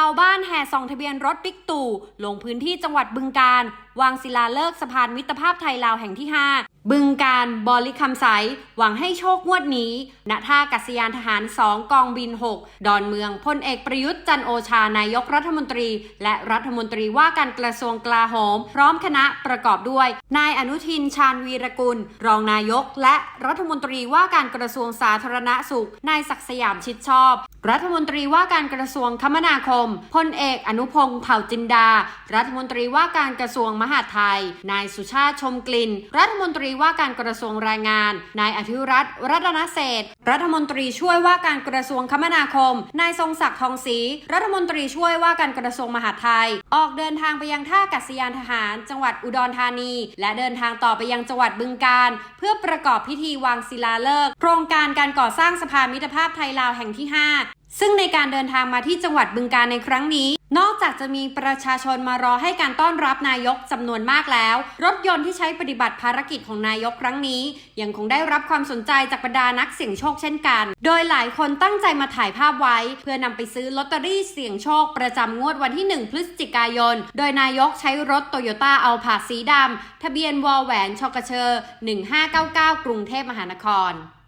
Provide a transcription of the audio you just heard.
าวบ้านแห่ส่องทะเบียนรถปิกตู่ ลงพื้นที่จังหวัดบึงการ วางศิลาฤกษ์สะพานมิตรภาพไทยลาวแห่งที่ 5 บึงการบริคำใส หวังให้โชคงวดนี้ ณ ท่ากัศยานทหาร 2 กองบิน 6 ดอนเมืองพลเอกประยุทธ์จันโอชานายกรัฐมนตรี และรัฐมนตรีว่าการกระทรวงกลาโหม พร้อมคณะประกอบด้วย นายอนุทินชาญวีรกุล รองนายก และรัฐมนตรีว่าการกระทรวงสาธารณสุข นายศักดิ์สยามชิดชอบ รัฐมนตรีว่าการกระทรวงคมนาคมพลเอกอนุพงศ์เผ่าจินดา รัฐมนตรีว่าการกระทรวงมหาดไทย นายสุชาติชมกลิ่น รัฐมนตรีว่าการกระทรวงแรงงาน นายอภิรัตน์รัตนเศษรัฐมนตรีช่วยว่าการกระทรวงคมนาคม นายทรงศักดิ์ทองศรีรัฐมนตรีช่วยว่าการกระทรวงมหาดไทย ออกเดินทางไปยังท่ากัศยานทหาร จังหวัดอุดรธานี และเดินทางต่อไปยังจังหวัดบึงการ เพื่อประกอบพิธีวางศิลาฤกษ์โครงการการก่อสร้างสะพานมิตรภาพไทยลาวแห่งที่ 5 ซึ่งในการเดินทางมาที่จังหวัดบึงการในครั้งนี้ นอกจากจะมีประชาชนมารอให้การต้อนรับนายกจำนวนมากแล้ว รถยนต์ที่ใช้ปฏิบัติภารกิจของนายกครั้งนี้ ยังคงได้รับความสนใจจากบรรดานักเสี่ยงโชคเช่นกัน โดยหลายคนตั้งใจมาถ่ายภาพไว้ เพื่อนำไปซื้อลอตเตอรี่เสี่ยงโชคประจำงวดวันที่ 1 พฤศจิกายน โดยนายกใช้รถโตโยต้าอัลพาสีดำทะเบียนวอแหวนชกเชอร์1599 กรุงเทพมหานคร